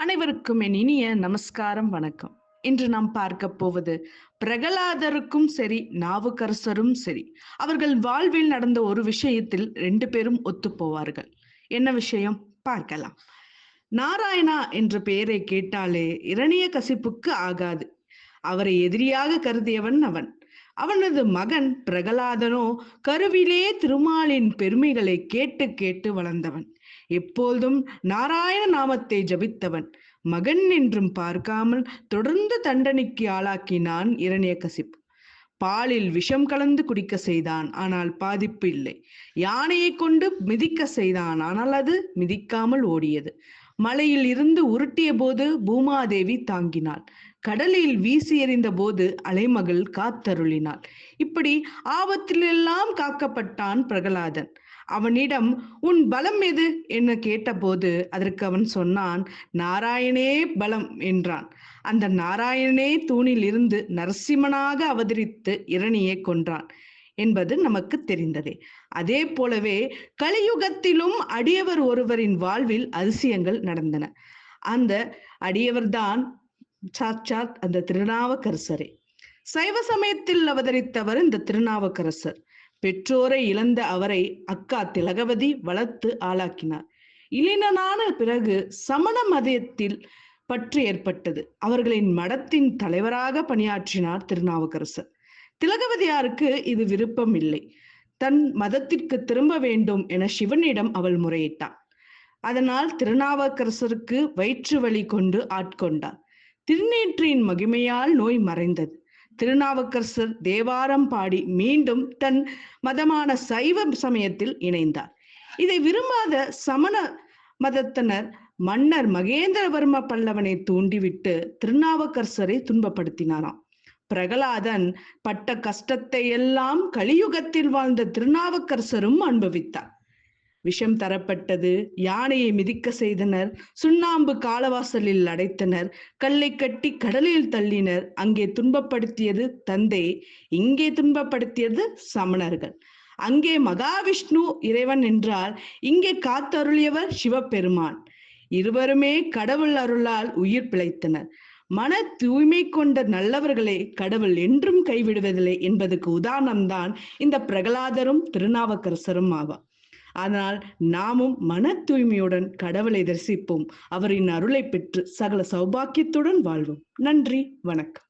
அனைவருக்கும் என் இனிய நமஸ்காரம் வணக்கம். இன்று நாம் பார்க்க போவது பிரகலாதருக்கும் சரி நாவுக்கரசரும் சரி அவர்கள் வாழ்வில் நடந்த ஒரு விஷயத்தில் ரெண்டு பேரும் ஒத்து போவார்கள். என்ன விஷயம்? பார்க்கலாம். நாராயணா என்ற பெயரை கேட்டாலே இரணிய கசிப்புக்கு ஆகாது. அவரை எதிரியாக கருதியவன் அவன். அவனது மகன் பிரகலாதனோ கருவிலே திருமாலின் பெருமைகளை கேட்டு கேட்டு வளர்ந்தவன். எப்போதும் நாராயண நாமத்தை ஜபித்தவன். மகன் என்றும் பார்க்காமல் தொடர்ந்து தண்டனைக்கு ஆளாக்கினான் இரணியகசிப். பாலில் விஷம் கலந்து குடிக்க செய்தான் ஆனால் பாதிப்பு இல்லை. யானையை கொண்டு மிதிக்க செய்தான் ஆனால் அது மிதிக்காமல் ஓடியது. மலையில் இருந்து உருட்டிய போது பூமாதேவி தாங்கினாள். கடலில் வீசி எறிந்த போது அலைமகள் காத்தருளினாள். இப்படி ஆபத்திலெல்லாம் காக்கப்பட்டான் பிரகலாதன். அவனிடம் உன் பலம் எது? என்று கேட்டபோது அதற்கு அவன் சொன்னான் நாராயணே பலம் என்றான். அந்த நாராயணனே தூணில் இருந்து நரசிம்மனாக அவதரித்து இரணியை கொன்றான். என்பது நமக்கு தெரிந்ததே. அதே போலவே கலியுகத்திலும் அடியவர் ஒருவரின் வாழ்வில் அதிசயங்கள் நடந்தன. அந்த அடியவர்தான் சாட்சாத் அந்த திருநாவுக்கரசரே. சைவ சமயத்தில் அவதரித்தவர் இந்த திருநாவுக்கரசர். பெற்றோரை இழந்த அவரை அக்கா திலகவதி வளர்த்து ஆளாக்கினார். இளைஞனான பிறகு சமண மதத்தில் பற்று ஏற்பட்டது. அவர்களின் மடத்தின் தலைவராக பணியாற்றினார் திருநாவுக்கரசர். திலகவதியாருக்கு இது விருப்பம் இல்லை தன் மதத்திற்கு திரும்ப வேண்டும் என சிவனிடம் அவள் முறையிட்டாள். அதனால் திருநாவுக்கரசருக்கு வயிற்று வலி கொண்டு ஆட்கொண்டார் திருநேற்றியின் மகிமையால் நோய் மறைந்தது. திருநாவுக்கரசர் தேவாரம் பாடி மீண்டும் தன் மதமான சைவ சமயத்தில் இணைந்தார். இதை விரும்பாத சமண மதத்தினர் மன்னர் மகேந்திரவர்ம பல்லவனை தூண்டிவிட்டு திருநாவுக்கரசரை துன்பப்படுத்தினாராம். பிரகலாதன் பட்ட கஷ்டத்தை எல்லாம் கலியுகத்தில் வாழ்ந்த திருநாவுக்கரசரும் அனுபவித்தார். விஷம் தரப்பட்டது யானையை மிதிக்க செய்தனர் சுண்ணாம்பு காலவாசலில் அடைத்தனர் கல்லை கட்டி கடலில் தள்ளினர். அங்கே துன்பப்படுத்தியது தந்தை இங்கே துன்பப்படுத்தியது சமணர்கள். அங்கே மகாவிஷ்ணு இறைவன் என்றால் இங்கே காத்தருளியவர் சிவபெருமான். இருவருமே கடவுள் அருளால் உயிர் பிழைத்தனர். மன தூய்மை கொண்ட நல்லவர்களை கடவுள் என்றும் கைவிடுவதில்லை என்பதற்கு உதாரணம்தான் இந்த பிரகலாதரும் திருநாவுக்கரசரும் ஆவார். ஆனால் நாமும் மன தூய்மையுடன் கடவுளை தரிசிப்போம். அவரின் அருளை பெற்று சகல சௌபாக்கியத்துடன் வாழ்வோம். நன்றி வணக்கம்.